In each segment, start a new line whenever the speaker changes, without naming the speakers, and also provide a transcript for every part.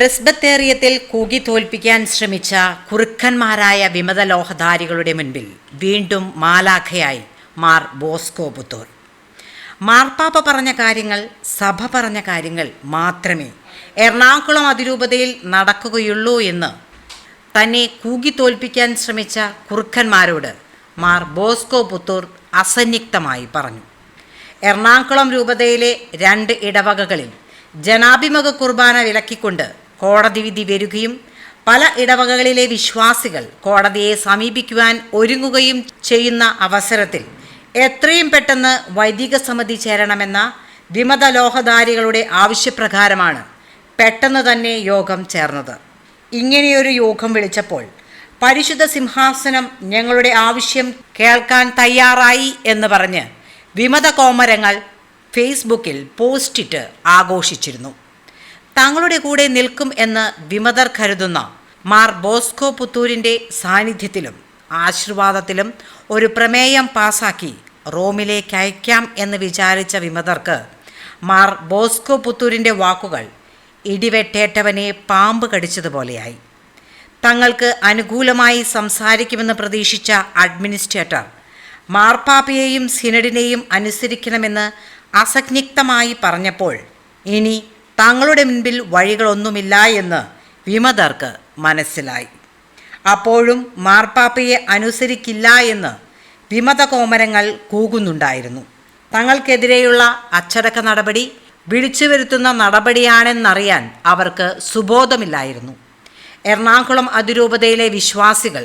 പ്രിസ്ബത്തേറിയത്തിൽ കൂകി തോൽപ്പിക്കാൻ ശ്രമിച്ച കുറുക്കന്മാരായ വിമതലോഹധാരികളുടെ മുൻപിൽ വീണ്ടും മാലാഖയായി മാർ ബോസ്കോ പുത്തൂർ. മാർപ്പാപ്പ പറഞ്ഞ കാര്യങ്ങൾ സഭ പറഞ്ഞ കാര്യങ്ങൾ മാത്രമേ എറണാകുളം അതിരൂപതയിൽ നടക്കുകയുള്ളൂ എന്ന് തന്നെ കൂകി തോൽപ്പിക്കാൻ ശ്രമിച്ച കുറുക്കന്മാരോട് മാർ ബോസ്കോ പുത്തൂർ അസന്നിഗ്ധമായി പറഞ്ഞു. എറണാകുളം രൂപതയിലെ രണ്ട് ഇടവകകളിൽ ജനാഭിമുഖ കുർബാന വിലക്കിക്കൊണ്ട് കോടതി വിധി വരികയും പല ഇടവകകളിലെ വിശ്വാസികൾ കോടതിയെ സമീപിക്കുവാൻ ഒരുങ്ങുകയും ചെയ്യുന്ന അവസരത്തിൽ എത്രയും പെട്ടെന്ന് വൈദിക സമിതി ചേരണമെന്ന വിമത ലോഹധാരികളുടെ ആവശ്യപ്രകാരമാണ് പെട്ടെന്ന് തന്നെ യോഗം ചേർന്നത്. ഇങ്ങനെയൊരു യോഗം വിളിച്ചപ്പോൾ പരിശുദ്ധ സിംഹാസനം ഞങ്ങളുടെ ആവശ്യം കേൾക്കാൻ തയ്യാറായി എന്ന് പറഞ്ഞ് വിമത കോമരങ്ങൾ ഫേസ്ബുക്കിൽ പോസ്റ്റിട്ട് ആഘോഷിച്ചിരുന്നു. തങ്ങളുടെ കൂടെ നിൽക്കും എന്ന് വിമതർ കരുതുന്ന മാർ ബോസ്കോ പുത്തൂരിന്റെ സാന്നിധ്യത്തിലും ആശീർവാദത്തിലും ഒരു പ്രമേയം പാസാക്കി റോമിലേക്ക് അയക്കാം എന്ന് വിചാരിച്ച വിമതർക്ക് മാർ ബോസ്കോ പുത്തൂരിന്റെ വാക്കുകൾ ഇടിവെട്ടേറ്റവനെ പാമ്പ് കടിച്ചതുപോലെയായി. തങ്ങൾക്ക് അനുകൂലമായി സംസാരിക്കുമെന്ന് പ്രതീക്ഷിച്ച അഡ്മിനിസ്ട്രേറ്റർ മാർപ്പാപ്പയെയും സിനഡിനെയും അനുസരിക്കണമെന്ന് അസജ്ഞിക്തമായി പറഞ്ഞപ്പോൾ ഇനി തങ്ങളുടെ മുൻപിൽ വഴികളൊന്നുമില്ല എന്ന് വിമതർക്ക് മനസ്സിലായി. അപ്പോഴും മാർപ്പാപ്പയെ അനുസരിക്കില്ല എന്ന് വിമത കോമരങ്ങൾ കൂകുന്നുണ്ടായിരുന്നു. തങ്ങൾക്കെതിരെയുള്ള അച്ചടക്ക നടപടി വിളിച്ചു വരുത്തുന്ന നടപടിയാണെന്നറിയാൻ അവർക്ക് സുബോധമില്ലായിരുന്നു. എറണാകുളം അതിരൂപതയിലെ വിശ്വാസികൾ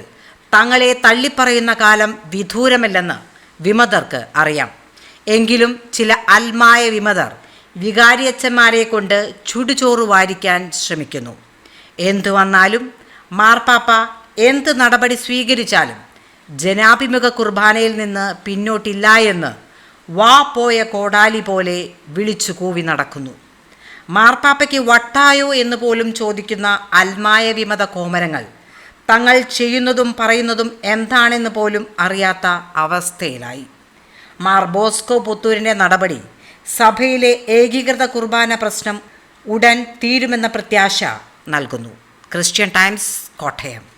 തങ്ങളെ തള്ളിപ്പറയുന്ന കാലം വിദൂരമല്ലെന്ന് വിമതർക്ക് അറിയാം. എങ്കിലും ചില അൽമായ വിമതർ വികാരിയച്ഛന്മാരെ കൊണ്ട് ചുടുചോറ് വാരിക്കാൻ ശ്രമിക്കുന്നു. എന്തു വന്നാലും മാർപ്പാപ്പ എന്ത് നടപടി സ്വീകരിച്ചാലും ജനാഭിമുഖ കുർബാനയിൽ നിന്ന് പിന്നോട്ടില്ല എന്ന് വാ പോയ കോടാലി പോലെ വിളിച്ചു കൂവി നടക്കുന്നു. മാർപ്പാപ്പയ്ക്ക് വട്ടായോ എന്ന് പോലും ചോദിക്കുന്ന അൽമായ വിമത കോമരങ്ങൾ തങ്ങൾ ചെയ്യുന്നതും പറയുന്നതും എന്താണെന്ന് പോലും അറിയാത്ത അവസ്ഥയിലായി. മാർ ബോസ്കോ പുത്തൂരിന്റെ നടപടി സഭയിലെ ഏകീകൃത കുർബാന പ്രശ്നം ഉടൻ തീരുമെന്ന പ്രത്യാശ നൽകുന്നു. Christian Times Kottayam.